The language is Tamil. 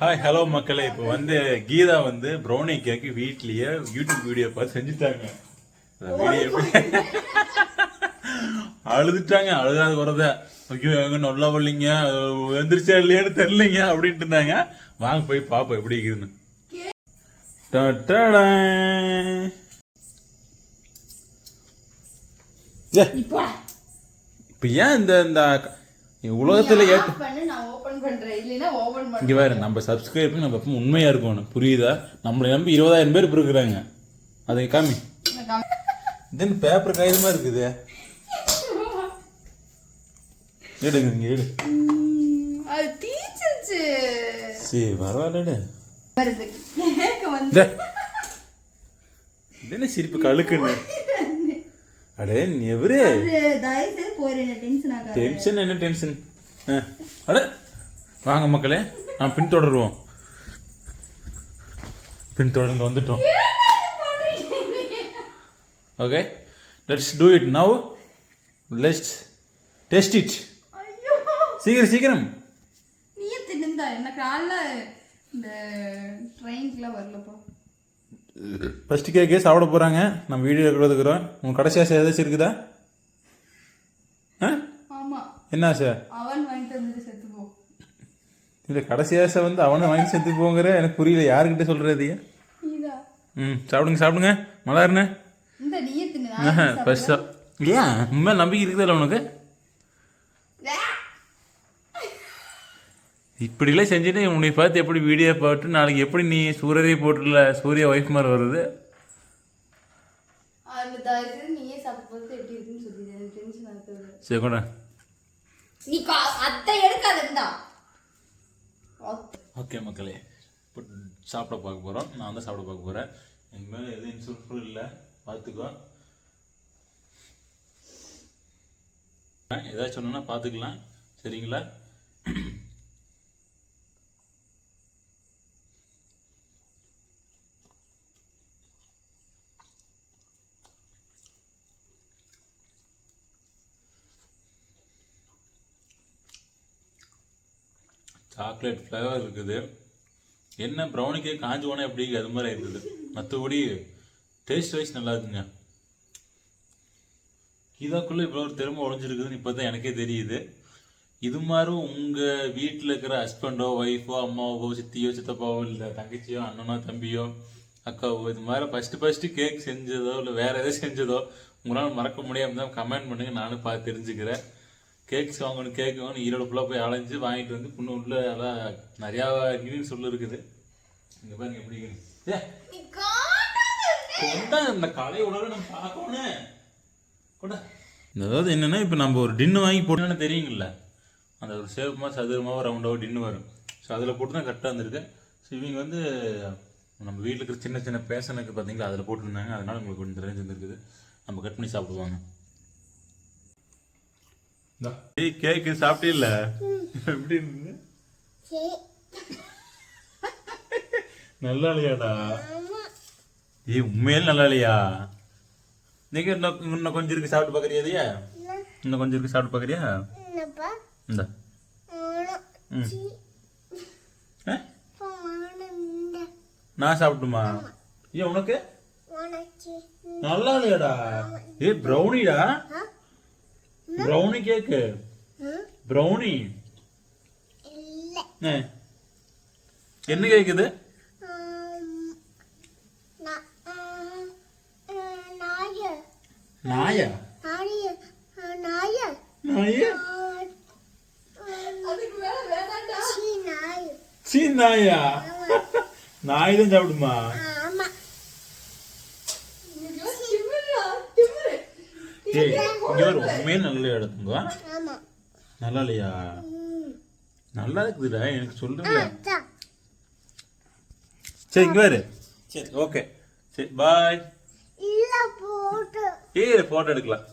ஹாய் ஹலோ மக்களே. இப்போ வந்து கீதா வந்து ப்ரௌனி கேக் வீட்லயே யூடியூப் வீடியோ பார்த்து செஞ்சுட்டாங்க. வீடியோ அழுதுட்டாங்க. அழுகாத வரத ஐயோ எங்க நல்லா வரலீங்க? எந்திரிச்சா இல்லையான்னு தெரியலீங்க அப்படின்ட்டு இருந்தாங்க. வாங்க போய் பாப்போம் எப்படி இருக்குதுன்னு. இப்ப ஏன் இந்த இந்த உலகத்துல இங்க வேற நம்ம சப்ஸ்கிரைபர் நம்ம எப்பவும் உண்மையா இருக்கணும். புரியுதா? நம்மளை நம்பி இருபதாயிரம் பேர் இருக்கிறாங்க. அதை காமி. இது பேப்பர் காகிதமா இருக்குது? எடுங்க இங்க எடு. சரி பரவாயில்ல என்ன சிரிப்பு கழுக்குன்னு? அடே நெவரு டென்ஷன் ஆகாது. டென்ஷன் என்ன டென்ஷன் அட வாங்க மக்களே நான் பின்தொடருவோம் பின்தொடர்ந்து வந்துட்டோம். Okay let's do it now let's test it சீக்கிரம் சீக்கிரம். நீயே தின்னுந்தா என்ன காலைல இந்த ட்ரெயின்க்குலாம் வரலப்பா. ஃபர்ஸ்ட் கேக்கே சாப்பிட போகிறாங்க நம்ம வீடியோ இருக்கிறதுக்குறோம் உங்கள் கடைசியாக ஏதாச்சும் இருக்குதா என்ன ஆசை? அவன் வாங்கிட்டு செத்து போ. இல்லை கடைசி ஆசை வந்து அவனை வாங்கி செத்து போங்கிற எனக்கு புரியல. யாருக்கிட்ட சொல்கிறது ம் சாப்பிடுங்க சாப்பிடுங்க. மலர்ண்ணே. ஃபர்ஸ்ட் ஏன் உண்மையாக நம்பிக்கை இருக்குதுல்ல உனக்கு? இப்படிலாம் செஞ்சுட்டு உன்னை பார்த்து எப்படி வீடியோ போட்டு நாளைக்கு எப்படி நீ சூரியரை போட்டுல சூரிய ஒய்ஃப் மாதிரி வருது? சரி கூட நீ அத்தை எடுக்காத இருந்தா. ஓகே மக்களே இப்போ சாப்பிட பார்க்க போகிறோம் நான் தான் சாப்பிட பார்க்க போகிறேன் என் மேலே எதுவும் இன்சூரன்ஸும் இல்லை. பார்த்துக்கோ. ஏதாச்சும் ஒன்றுனா பார்த்துக்கலாம். சரிங்களா? சாக்லேட் ஃப்ளேவர் இருக்குது. என்ன ப்ரௌனி கேக் காஞ்சி போனால் எப்படி? அது மாதிரி இருக்குது. மற்றபடி டேஸ்ட் வைஸ் நல்லா இருக்குங்க. இதாக்குள்ளே இவ்வளோ ஒரு திறமை ஒழிஞ்சிருக்குதுன்னு இப்போ தான் எனக்கே தெரியுது. இது மாதிரி உங்கள் வீட்டில் இருக்கிற ஹஸ்பண்டோ ஒய்ஃபோ அம்மாவோ சித்தியோ சித்தப்பாவோ இல்லை தங்கச்சியோ அண்ணனோ தம்பியோ அக்காவோ இது மாதிரி ஃபஸ்ட்டு ஃபஸ்ட்டு கேக் செஞ்சதோ இல்லை வேறு எதாவது செஞ்சதோ உங்களால் மறக்க முடியாமல் தான் கமெண்ட் பண்ணுங்கள் நானும் பார்த்து தெரிஞ்சுக்கிறேன். கேக்ஸ் வாங்கணும் கேக் வாங்கணும் ஈரோடு ஃபுல்லாக போய் அலைஞ்சு வாங்கிட்டு வந்து பொண்ணு உள்ள எல்லாம் நிறையா இன்க்ரீடியன்ஸ் உள்ள இருக்குது. இங்கே பாருங்க எப்படி கொண்டா இந்த கலை உணர்வை நம்ம பார்க்கணும் கொண்டா. அதாவது என்னன்னா இப்போ நம்ம ஒரு டின்னு வாங்கி போட்டோம்னு தெரியுங்கல்ல? அந்த ஒரு சேவமாக சதுரமாக ரவுண்டாக டின்னு வரும். ஸோ அதில் போட்டு தான் கரெக்டாக இருந்திருக்கு ஸோ இவங்க வந்து நம்ம வீட்டில் இருக்கிற சின்ன சின்ன பேசனுக்கு பார்த்தீங்களா அதில் போட்டுருந்தாங்க. அதனால உங்களுக்கு கொஞ்சம் தெரிஞ்சு இருந்திருக்குது நம்ம கட் பண்ணி சாப்பிடுவாங்க கேக்கு சாப்பிட்டே இல்ல எப்படி இருந்தது? நல்லா இல்லையாடா ஏய் உண்மையில நல்லா இல்லையா நீங்க இன்னும் இன்னும் கொஞ்சம் இருக்கு சாப்பிட்டு பார்க்கறியா இதையா இன்னும் கொஞ்சம் இருக்கு சாப்பிட்டு பார்க்கறியா? இந்த? நான் சாப்பிட்டுமா? ஏன் உனக்கு? நல்லா இல்லையாடா ஏய் ப்ரௌனிடா கேக்குது நாயா நாயா அதுக்கு மேல வேணாண்டா சீ நாயா நாய் தான் சாப்பிடுமா ஏய் இங்க உண்மையே நல்ல இடத்துங்க நல்லா இல்லையா நல்லா இருக்குதுடா எனக்கு சொல்லுங்க சரி இங்க வேறு சரி ஓகே. சரி பாய். ஏய் போட்டோ எடுக்கலாம்.